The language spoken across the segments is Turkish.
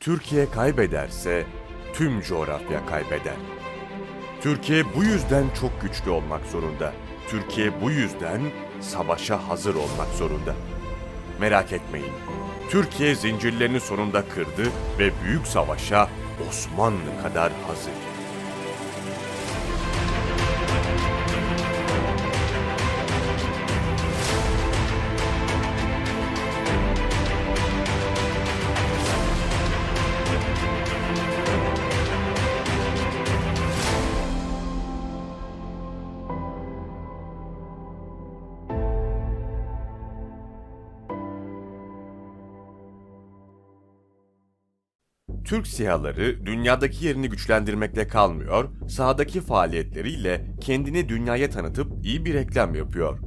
Türkiye kaybederse tüm coğrafya kaybeder. Türkiye bu yüzden çok güçlü olmak zorunda. Türkiye bu yüzden savaşa hazır olmak zorunda. Merak etmeyin. Türkiye zincirlerini sonunda kırdı ve büyük savaşa Osmanlı kadar hazır. Türk sihaları dünyadaki yerini güçlendirmekle kalmıyor, sahadaki faaliyetleriyle kendini dünyaya tanıtıp iyi bir reklam yapıyor.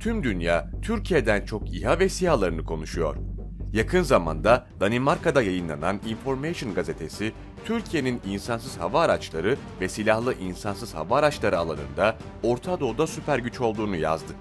Tüm dünya Türkiye'den çok İHA ve SİHA'larını konuşuyor. Yakın zamanda Danimarka'da yayınlanan Information gazetesi, Türkiye'nin insansız hava araçları ve silahlı insansız hava araçları alanında Orta Doğu'da süper güç olduğunu yazdı.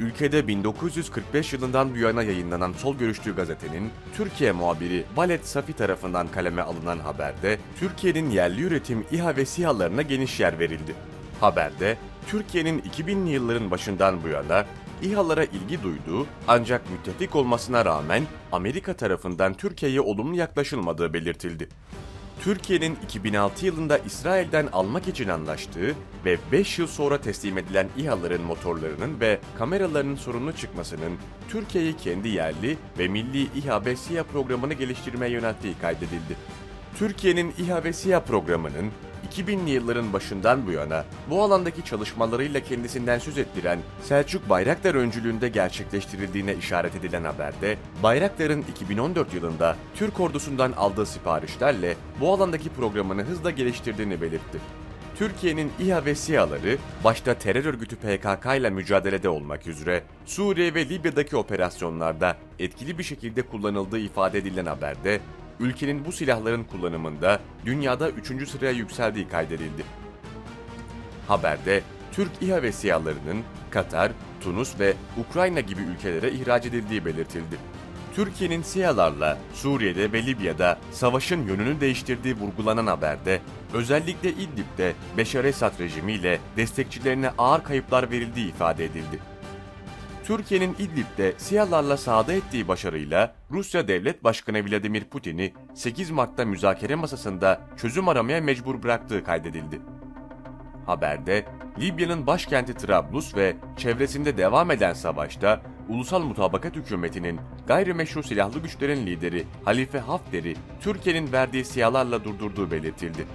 Ülkede 1945 yılından bu yana yayınlanan sol görüşlü gazetenin Türkiye muhabiri Valet Safi tarafından kaleme alınan haberde Türkiye'nin yerli üretim İHA ve SİHA'larına geniş yer verildi. Haberde Türkiye'nin 2000'li yılların başından bu yana İHA'lara ilgi duyduğu ancak müttefik olmasına rağmen Amerika tarafından Türkiye'ye olumlu yaklaşılmadığı belirtildi. Türkiye'nin 2006 yılında İsrail'den almak için anlaştığı ve 5 yıl sonra teslim edilen İHA'ların motorlarının ve kameralarının sorunlu çıkmasının Türkiye'yi kendi yerli ve milli İHA ve SİHA programını geliştirmeye yönelttiği kaydedildi. Türkiye'nin İHA ve SİHA programının 2000'li yılların başından bu yana bu alandaki çalışmalarıyla kendisinden söz ettiren Selçuk Bayraktar öncülüğünde gerçekleştirildiğine işaret edilen haberde, Bayraktar'ın 2014 yılında Türk ordusundan aldığı siparişlerle bu alandaki programını hızla geliştirdiğini belirtti. Türkiye'nin İHA ve SİHA'ları başta terör örgütü PKK ile mücadelede olmak üzere Suriye ve Libya'daki operasyonlarda etkili bir şekilde kullanıldığı ifade edilen haberde ülkenin bu silahların kullanımında dünyada 3. sıraya yükseldiği kaydedildi. Haberde Türk İHA ve SİHA'larının Katar, Tunus ve Ukrayna gibi ülkelere ihraç edildiği belirtildi. Türkiye'nin SİHA'larla Suriye'de ve Libya'da savaşın yönünü değiştirdiği vurgulanan haberde, özellikle İdlib'de Beşar Esad rejimiyle destekçilerine ağır kayıplar verildiği ifade edildi. Türkiye'nin İdlib'de SİHA'larla sahada ettiği başarıyla Rusya Devlet Başkanı Vladimir Putin'i 8 Mart'ta müzakere masasında çözüm aramaya mecbur bıraktığı kaydedildi. Haberde Libya'nın başkenti Trablus ve çevresinde devam eden savaşta Ulusal Mutabakat Hükümeti'nin gayrimeşru silahlı güçlerin lideri Halife Hafter'i Türkiye'nin verdiği siyalarla durdurduğu belirtildi.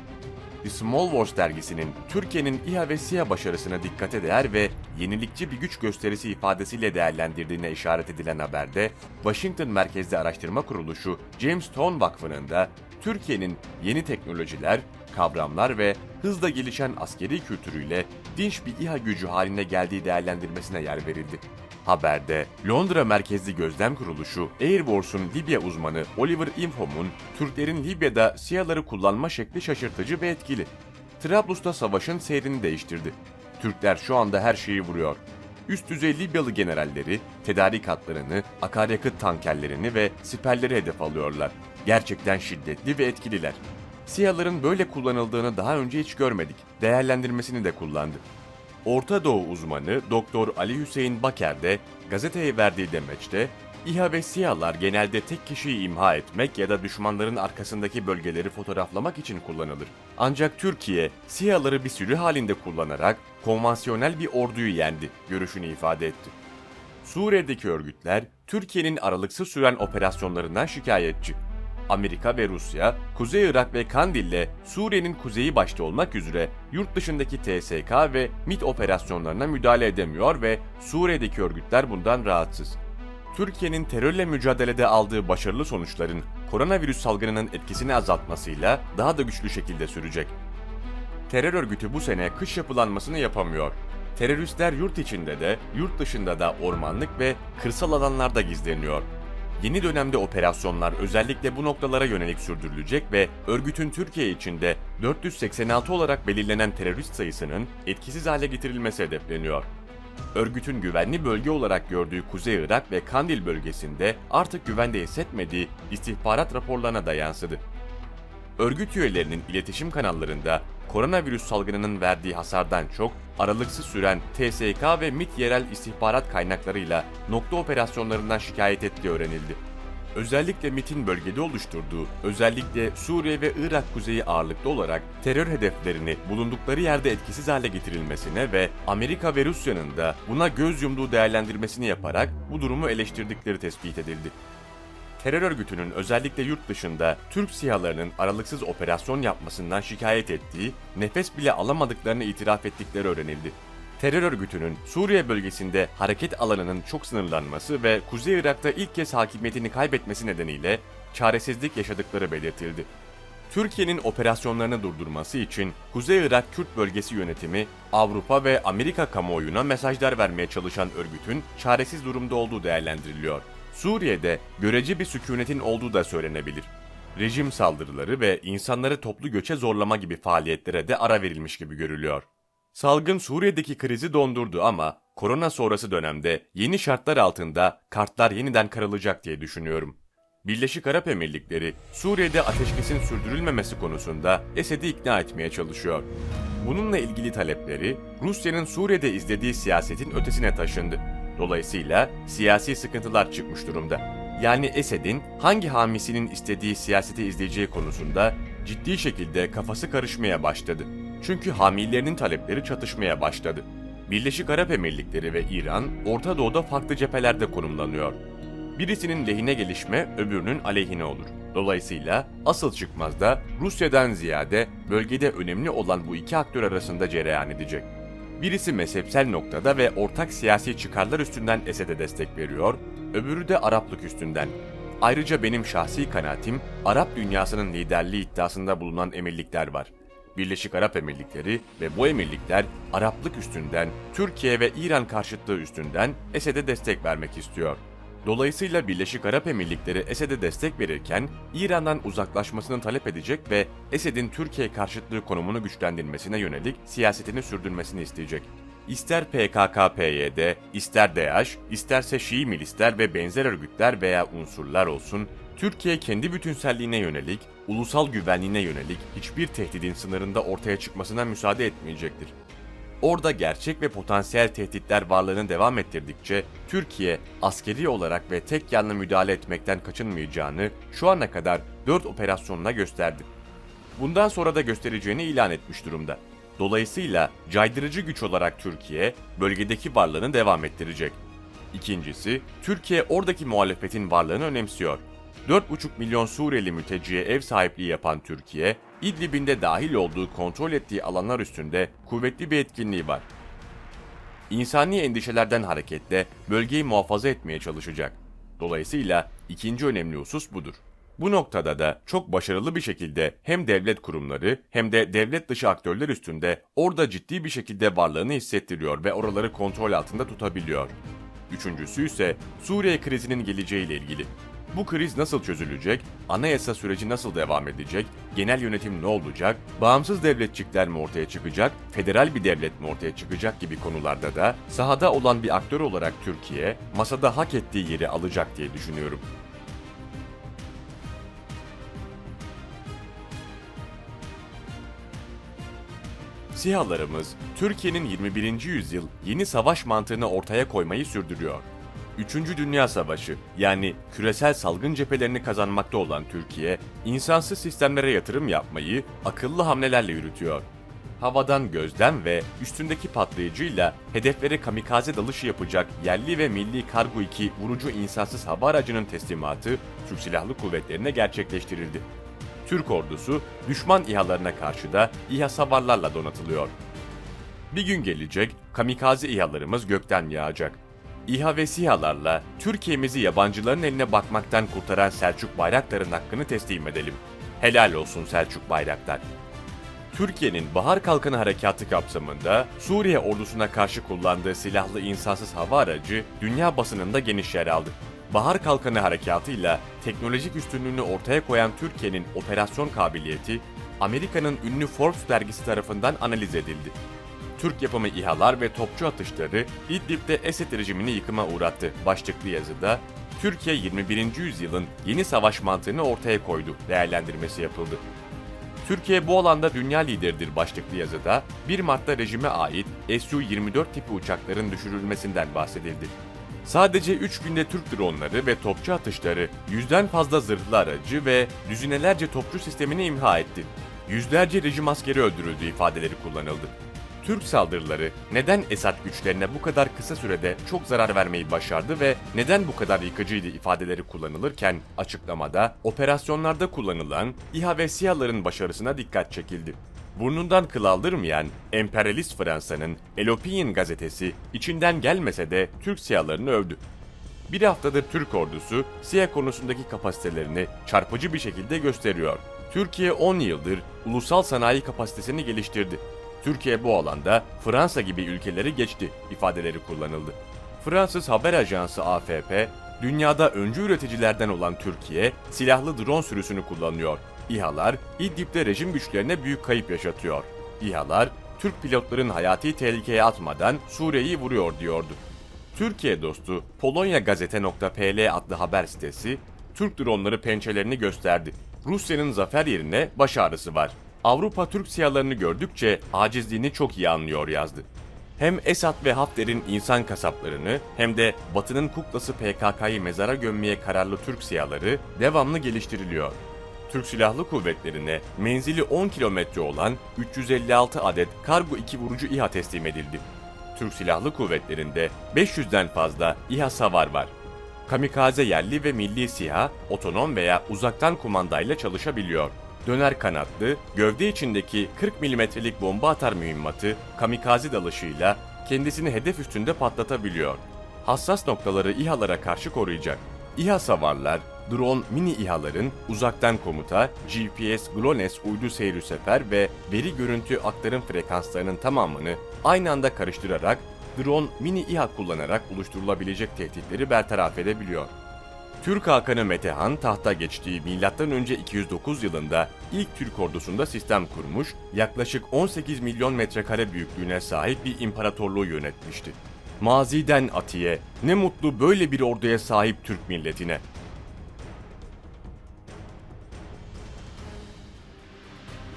The Small Wars dergisinin Türkiye'nin İHA ve SİHA başarısına dikkate değer ve yenilikçi bir güç gösterisi ifadesiyle değerlendirdiğine işaret edilen haberde, Washington merkezli araştırma kuruluşu James Stone Vakfı'nın da Türkiye'nin yeni teknolojiler, kavramlar ve hızla gelişen askeri kültürüyle dinç bir İHA gücü haline geldiği değerlendirmesine yer verildi. Haberde Londra merkezli gözlem kuruluşu Air Force'un Libya uzmanı Oliver Infom'un Türklerin Libya'da SİHA'ları kullanma şekli şaşırtıcı ve etkili. Trablus'ta savaşın seyrini değiştirdi. Türkler şu anda her şeyi vuruyor. Üst düzey Libyalı generalleri tedarik hatlarını, akaryakıt tankerlerini ve siperleri hedef alıyorlar. Gerçekten şiddetli ve etkililer. SİHA'ların böyle kullanıldığını daha önce hiç görmedik. Değerlendirmesini de kullandı. Orta Doğu uzmanı Doktor Ali Hüseyin Baker de gazeteye verdiği demeçte İHA ve SİHA'lar genelde tek kişiyi imha etmek ya da düşmanların arkasındaki bölgeleri fotoğraflamak için kullanılır. Ancak Türkiye SİHA'ları bir sürü halinde kullanarak konvansiyonel bir orduyu yendi görüşünü ifade etti. Suriye'deki örgütler Türkiye'nin aralıksız süren operasyonlarından şikayetçi. Amerika ve Rusya, Kuzey Irak ve Kandil'le Suriye'nin kuzeyi başta olmak üzere yurt dışındaki TSK ve MİT operasyonlarına müdahale edemiyor ve Suriye'deki örgütler bundan rahatsız. Türkiye'nin terörle mücadelede aldığı başarılı sonuçların koronavirüs salgınının etkisini azaltmasıyla daha da güçlü şekilde sürecek. Terör örgütü bu sene kış yapılanmasını yapamıyor. Teröristler yurt içinde de, yurt dışında da ormanlık ve kırsal alanlarda gizleniyor. Yeni dönemde operasyonlar özellikle bu noktalara yönelik sürdürülecek ve örgütün Türkiye içinde 486 olarak belirlenen terörist sayısının etkisiz hale getirilmesi hedefleniyor. Örgütün güvenli bölge olarak gördüğü Kuzey Irak ve Kandil bölgesinde artık güvende hissetmediği istihbarat raporlarına da yansıdı. Örgüt üyelerinin iletişim kanallarında koronavirüs salgınının verdiği hasardan çok aralıksız süren TSK ve MIT yerel istihbarat kaynaklarıyla nokta operasyonlarından şikayet ettiği öğrenildi. Özellikle MIT'in bölgede oluşturduğu, özellikle Suriye ve Irak kuzeyi ağırlıklı olarak terör hedeflerini bulundukları yerde etkisiz hale getirilmesine ve Amerika ve Rusya'nın da buna göz yumduğu değerlendirmesini yaparak bu durumu eleştirdikleri tespit edildi. Terör örgütünün özellikle yurt dışında Türk sihalarının aralıksız operasyon yapmasından şikayet ettiği, nefes bile alamadıklarını itiraf ettikleri öğrenildi. Terör örgütünün Suriye bölgesinde hareket alanının çok sınırlanması ve Kuzey Irak'ta ilk kez hakimiyetini kaybetmesi nedeniyle çaresizlik yaşadıkları belirtildi. Türkiye'nin operasyonlarını durdurması için Kuzey Irak Kürt Bölgesi Yönetimi, Avrupa ve Amerika kamuoyuna mesajlar vermeye çalışan örgütün çaresiz durumda olduğu değerlendiriliyor. Suriye'de görece bir sükunetin olduğu da söylenebilir. Rejim saldırıları ve insanları toplu göçe zorlama gibi faaliyetlere de ara verilmiş gibi görülüyor. Salgın Suriye'deki krizi dondurdu ama korona sonrası dönemde yeni şartlar altında kartlar yeniden karılacak diye düşünüyorum. Birleşik Arap Emirlikleri Suriye'de ateşkesin sürdürülmemesi konusunda Esed'i ikna etmeye çalışıyor. Bununla ilgili talepleri Rusya'nın Suriye'de izlediği siyasetin ötesine taşındı. Dolayısıyla siyasi sıkıntılar çıkmış durumda. Yani Esed'in hangi hamisinin istediği siyaseti izleyeceği konusunda ciddi şekilde kafası karışmaya başladı. Çünkü hamilerinin talepleri çatışmaya başladı. Birleşik Arap Emirlikleri ve İran Orta Doğu'da farklı cephelerde konumlanıyor. Birisinin lehine gelişme öbürünün aleyhine olur. Dolayısıyla asıl çıkmaz da Rusya'dan ziyade bölgede önemli olan bu iki aktör arasında cereyan edecek. Birisi mezhepsel noktada ve ortak siyasi çıkarlar üstünden Esed'e destek veriyor, öbürü de Araplık üstünden. Ayrıca benim şahsi kanaatim Arap dünyasının liderliği iddiasında bulunan emirlikler var. Birleşik Arap Emirlikleri ve bu emirlikler Araplık üstünden, Türkiye ve İran karşıtlığı üstünden Esed'e destek vermek istiyor. Dolayısıyla Birleşik Arap Emirlikleri Esed'e destek verirken İran'dan uzaklaşmasını talep edecek ve Esed'in Türkiye karşıtlığı konumunu güçlendirmesine yönelik siyasetini sürdürmesini isteyecek. İster PKK-PYD, ister DAEŞ, isterse Şii milisler ve benzer örgütler veya unsurlar olsun, Türkiye kendi bütünselliğine yönelik, ulusal güvenliğine yönelik hiçbir tehdidin sınırında ortaya çıkmasına müsaade etmeyecektir. Orada gerçek ve potansiyel tehditler varlığını devam ettirdikçe Türkiye askeri olarak ve tek yanlı müdahale etmekten kaçınmayacağını şu ana kadar 4 operasyonla gösterdi. Bundan sonra da göstereceğini ilan etmiş durumda. Dolayısıyla caydırıcı güç olarak Türkiye bölgedeki varlığını devam ettirecek. İkincisi, Türkiye oradaki muhalefetin varlığını önemsiyor. 4,5 milyon Suriyeli mülteciye ev sahipliği yapan Türkiye, İdlib'in de dahil olduğu kontrol ettiği alanlar üstünde kuvvetli bir etkinliği var. İnsani endişelerden hareketle bölgeyi muhafaza etmeye çalışacak. Dolayısıyla ikinci önemli husus budur. Bu noktada da çok başarılı bir şekilde hem devlet kurumları hem de devlet dışı aktörler üstünde orada ciddi bir şekilde varlığını hissettiriyor ve oraları kontrol altında tutabiliyor. Üçüncüsü ise Suriye krizinin geleceğiyle ilgili. Bu kriz nasıl çözülecek, anayasa süreci nasıl devam edecek, genel yönetim ne olacak, bağımsız devletçikler mi ortaya çıkacak, federal bir devlet mi ortaya çıkacak gibi konularda da sahada olan bir aktör olarak Türkiye masada hak ettiği yeri alacak diye düşünüyorum. SİHA'larımız Türkiye'nin 21. yüzyıl yeni savaş mantığını ortaya koymayı sürdürüyor. Üçüncü Dünya Savaşı yani küresel salgın cephelerini kazanmakta olan Türkiye, insansız sistemlere yatırım yapmayı akıllı hamlelerle yürütüyor. Havadan gözlem ve üstündeki patlayıcıyla hedeflere kamikaze dalışı yapacak yerli ve milli Kargo 2 vurucu insansız hava aracının teslimatı Türk Silahlı Kuvvetleri'ne gerçekleştirildi. Türk ordusu düşman İHA'larına karşı da İHA savarlarla donatılıyor. Bir gün gelecek, kamikaze İHA'larımız gökten yağacak. İHA ve SİHA'larla Türkiye'mizi yabancıların eline bakmaktan kurtaran Selçuk Bayraktar'ın hakkını teslim edelim. Helal olsun Selçuk Bayraktar. Türkiye'nin Bahar Kalkanı Harekatı kapsamında Suriye ordusuna karşı kullandığı silahlı insansız hava aracı dünya basınında geniş yer aldı. Bahar Kalkanı Harekatı'yla teknolojik üstünlüğünü ortaya koyan Türkiye'nin operasyon kabiliyeti Amerika'nın ünlü Forbes dergisi tarafından analiz edildi. Türk yapımı İHA'lar ve topçu atışları İdlib'de Esed rejimini yıkıma uğrattı başlıklı yazıda Türkiye 21. yüzyılın yeni savaş mantığını ortaya koydu değerlendirmesi yapıldı. Türkiye bu alanda dünya lideridir başlıklı yazıda 1 Mart'ta rejime ait Su-24 tipi uçakların düşürülmesinden bahsedildi. Sadece 3 günde Türk dronları ve topçu atışları yüzden fazla zırhlı aracı ve düzinelerce topçu sistemini imha etti. Yüzlerce rejim askeri öldürüldü ifadeleri kullanıldı. Türk saldırıları neden Esad güçlerine bu kadar kısa sürede çok zarar vermeyi başardı ve neden bu kadar yıkıcıydı ifadeleri kullanılırken açıklamada operasyonlarda kullanılan İHA ve SİHA'ların başarısına dikkat çekildi. Burnundan kıl aldırmayan emperyalist Fransa'nın Elopinion gazetesi içinden gelmese de Türk SİHA'larını övdü. Bir haftadır Türk ordusu SİHA konusundaki kapasitelerini çarpıcı bir şekilde gösteriyor. Türkiye 10 yıldır ulusal sanayi kapasitesini geliştirdi. Türkiye bu alanda Fransa gibi ülkeleri geçti ifadeleri kullanıldı. Fransız haber ajansı AFP, dünyada öncü üreticilerden olan Türkiye silahlı drone sürüsünü kullanıyor. İHA'lar İdlib'de rejim güçlerine büyük kayıp yaşatıyor. İHA'lar Türk pilotların hayati tehlikeye atmadan Suriye'yi vuruyor diyordu. Türkiye dostu polonyagazete.pl adlı haber sitesi Türk dronları pençelerini gösterdi. Rusya'nın zafer yerine baş ağrısı var. Avrupa Türk siyalarını gördükçe acizliğini çok iyi anlıyor yazdı. Hem Esad ve Hafter'in insan kasaplarını hem de Batı'nın kuklası PKK'yı mezara gömmeye kararlı Türk siyaları devamlı geliştiriliyor. Türk Silahlı Kuvvetleri'ne menzili 10 kilometre olan 356 adet kargo 2 vurucu İHA teslim edildi. Türk Silahlı Kuvvetleri'nde 500'den fazla İHA savar var. Kamikaze yerli ve milli SİHA otonom veya uzaktan kumandayla çalışabiliyor. Döner kanatlı, gövde içindeki 40 milimetrelik bomba atar mühimmatı kamikaze dalışıyla kendisini hedef üstünde patlatabiliyor. Hassas noktaları İHA'lara karşı koruyacak. İHA savarlar, drone mini İHA'ların uzaktan komuta, GPS, GLONASS uydu seyri sefer ve veri görüntü aktarım frekanslarının tamamını aynı anda karıştırarak drone mini İHA kullanarak oluşturulabilecek tehditleri bertaraf edebiliyor. Türk Hakanı Metehan tahta geçtiği M.Ö. 209 yılında ilk Türk ordusunda sistem kurmuş, yaklaşık 18 milyon metrekare büyüklüğüne sahip bir imparatorluğu yönetmişti. Maziden Atiye, ne mutlu böyle bir orduya sahip Türk milletine.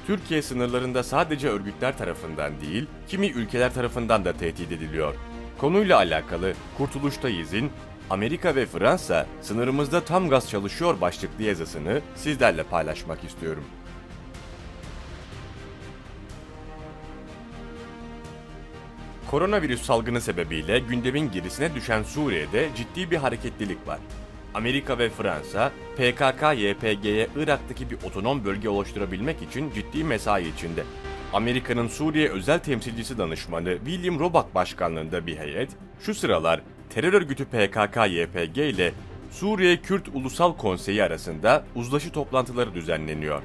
Türkiye sınırlarında sadece örgütler tarafından değil, kimi ülkeler tarafından da tehdit ediliyor. Konuyla alakalı Kurtuluş'tayız'in Amerika ve Fransa sınırımızda tam gaz çalışıyor başlıklı yazısını sizlerle paylaşmak istiyorum. Koronavirüs salgını sebebiyle gündemin gerisine düşen Suriye'de ciddi bir hareketlilik var. Amerika ve Fransa, PKK-YPG'ye Irak'taki bir otonom bölge oluşturabilmek için ciddi mesai içinde. Amerika'nın Suriye özel temsilcisi danışmanı William Robak başkanlığında bir heyet, şu sıralar terör örgütü PKK-YPG ile Suriye Kürt Ulusal Konseyi arasında uzlaşı toplantıları düzenleniyor.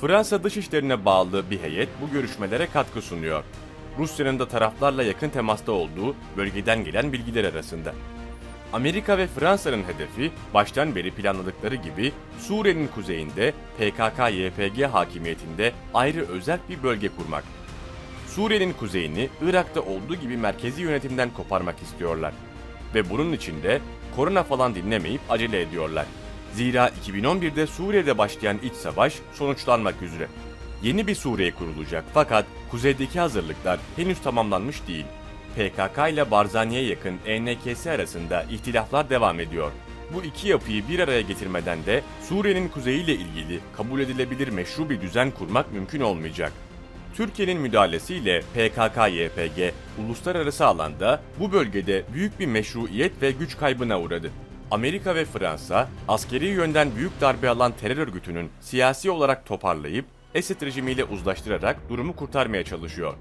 Fransa Dışişleri'ne bağlı bir heyet bu görüşmelere katkı sunuyor. Rusya'nın da taraflarla yakın temasta olduğu bölgeden gelen bilgiler arasında. Amerika ve Fransa'nın hedefi baştan beri planladıkları gibi Suriye'nin kuzeyinde PKK-YPG hakimiyetinde ayrı özel bir bölge kurmak. Suriye'nin kuzeyini Irak'ta olduğu gibi merkezi yönetimden koparmak istiyorlar. Ve bunun için de korona falan dinlemeyip acele ediyorlar. Zira 2011'de Suriye'de başlayan iç savaş sonuçlanmak üzere. Yeni bir Suriye kurulacak fakat kuzeydeki hazırlıklar henüz tamamlanmış değil. PKK ile Barzani'ye yakın ENKS arasında ihtilaflar devam ediyor. Bu iki yapıyı bir araya getirmeden de Suriye'nin kuzeyiyle ilgili kabul edilebilir meşru bir düzen kurmak mümkün olmayacak. Türkiye'nin müdahalesiyle PKK-YPG uluslararası alanda bu bölgede büyük bir meşruiyet ve güç kaybına uğradı. Amerika ve Fransa, askeri yönden büyük darbe alan terör örgütünün siyasi olarak toparlayıp Esed rejimiyle uzlaştırarak durumu kurtarmaya çalışıyor.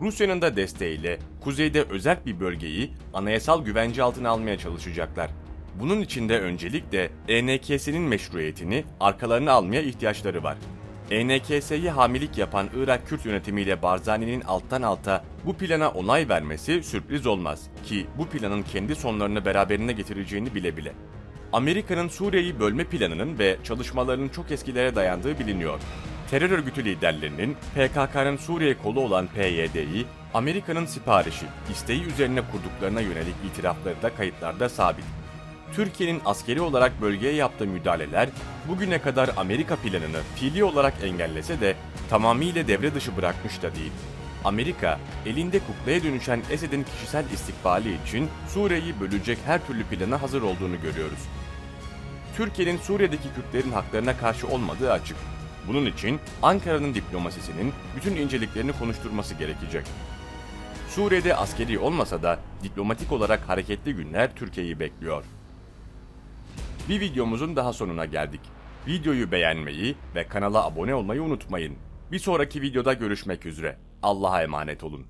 Rusya'nın da desteğiyle kuzeyde özel bir bölgeyi anayasal güvence altına almaya çalışacaklar. Bunun için de öncelikle ENKS'nin meşruiyetini arkalarına almaya ihtiyaçları var. ENKS'ye hamilik yapan Irak Kürt yönetimiyle Barzani'nin alttan alta bu plana onay vermesi sürpriz olmaz ki bu planın kendi sonlarını beraberine getireceğini bile bile. Amerika'nın Suriye'yi bölme planının ve çalışmalarının çok eskilere dayandığı biliniyor. Terör örgütü liderlerinin PKK'nın Suriye kolu olan PYD'yi Amerika'nın siparişi, isteği üzerine kurduklarına yönelik itirafları da kayıtlarda sabit. Türkiye'nin askeri olarak bölgeye yaptığı müdahaleler bugüne kadar Amerika planını fiili olarak engellese de tamamıyla devre dışı bırakmış da değil. Amerika, elinde kuklaya dönüşen Esed'in kişisel istikbali için Suriye'yi bölecek her türlü plana hazır olduğunu görüyoruz. Türkiye'nin Suriye'deki Kürtlerin haklarına karşı olmadığı açık. Bunun için Ankara'nın diplomasisinin bütün inceliklerini konuşturması gerekecek. Suriye'de askeri olmasa da diplomatik olarak hareketli günler Türkiye'yi bekliyor. Bir videomuzun daha sonuna geldik. Videoyu beğenmeyi ve kanala abone olmayı unutmayın. Bir sonraki videoda görüşmek üzere. Allah'a emanet olun.